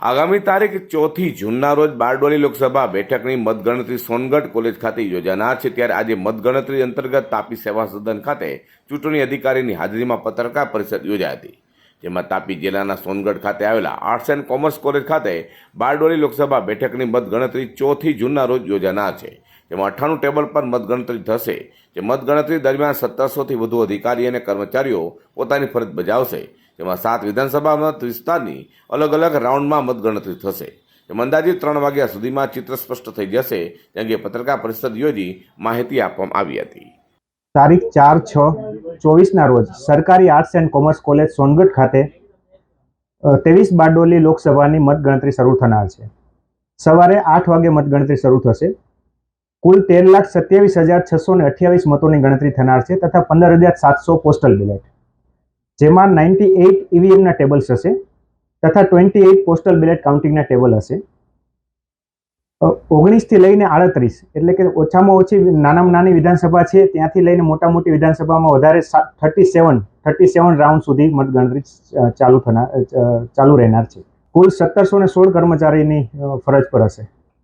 આગામી તારીખ ચોથી જૂનના રોજ બારડોલી લોકસભા બેઠકની મતગણતરી સોનગઢ કોલેજ ખાતે યોજાનાર છે. ત્યારે આજે મતગણતરી અંતર્ગત તાપી સેવા સદન ખાતે ચૂંટણી અધિકારીની હાજરીમાં પત્રકાર પરિષદ યોજાઈ હતી, જેમાં તાપી જિલ્લાના સોનગઢ ખાતે આવેલા આર્ટ્સ એન્ડ કોમર્સ કોલેજ ખાતે બારડોલી લોકસભા બેઠકની મતગણતરી ચોથી જૂનના રોજ યોજાનાર છે. જેમાં અઠ્ઠાણું ટેબલ પર મતગણતરી થશે, જે મતગણતરી દરમિયાન સત્તરસોથી વધુ અધિકારી અને કર્મચારીઓ પોતાની ફરજ બજાવશે. જેમાં સાત વિધાનસભા મત વિસ્તારની અલગ અલગ રાઉન્ડમાં મતગણતરી થશે. જેમાં અંદાજિત ત્રણ વાગ્યા સુધીમાં ચિત્ર સ્પષ્ટ થઈ જશે તે અંગે પત્રકાર પરિષદ યોજી માહિતી આપવામાં આવી હતી. તારીખ ચાર છ ચોવીસના રોજ સરકારી arts and commerce college Songadh ખાતે ત્રેવીસ બારડોલી લોકસભાની મતગણતરી શરૂ થનાર છે. સવારે આઠ વાગે મતગણતરી શરૂ થશે. કુલ તેર લાખ સત્યાવીસ હજાર છસો ને અઠ્યાવીસ મતોની ગણતરી થનાર છે તથા પંદર હજાર સાતસો પોસ્ટલ બેલેટ જેમાં નાઇન્ટી એઇટ ઈવીએમના ટેબલ્સ હશે તથા ટ્વેન્ટી એઇટ પોસ્ટલ બેલેટ કાઉન્ટિંગના ટેબલ હશે. ઓગણીસથી લઈને આડત્રીસ, એટલે કે ઓછામાં ઓછી નાનામાં નાની વિધાનસભા છે, ત્યાંથી લઈને મોટા મોટી વિધાનસભામાં વધારે thirty seven thirty seven round સુધી મતગણતરી ચાલુ થનાર ચાલુ રહેનાર છે. કુલ સત્તરસો ને સોળ કર્મચારીની ફરજ પર હશે.